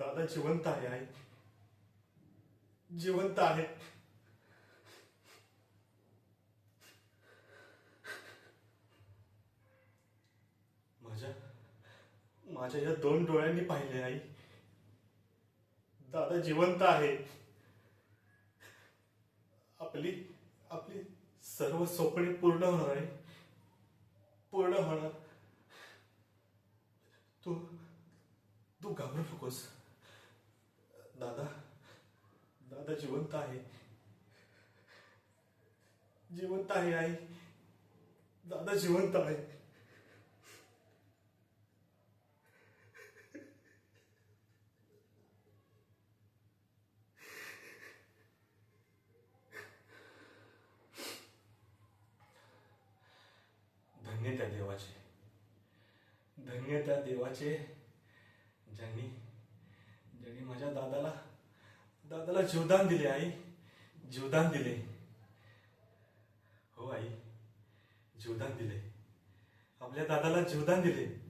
दादा जिवंत आहे आई. जिवंत आहे. माझ्या माझ्या या दोन डोळ्यांनी पाहिले आई. दादा जिवंत आहे. आपली आपली सर्व स्वप्ने पूर्ण होणार आहे. पूर्ण होणार. तू तू घाबरू नकोस. दादा दादा जिवंत आहे. जिवंत आहे आई. दादा जिवंत आहे. धन्य त्या देवाचे. धन्य त्या देवाचे ज्यांनी ज्यांनी माझ्या दादाला दादाला जीवदान दिले आई. जीवदान दिले. हो आई. जीवदान दिले. आपल्या दादाला जीवदान दिले.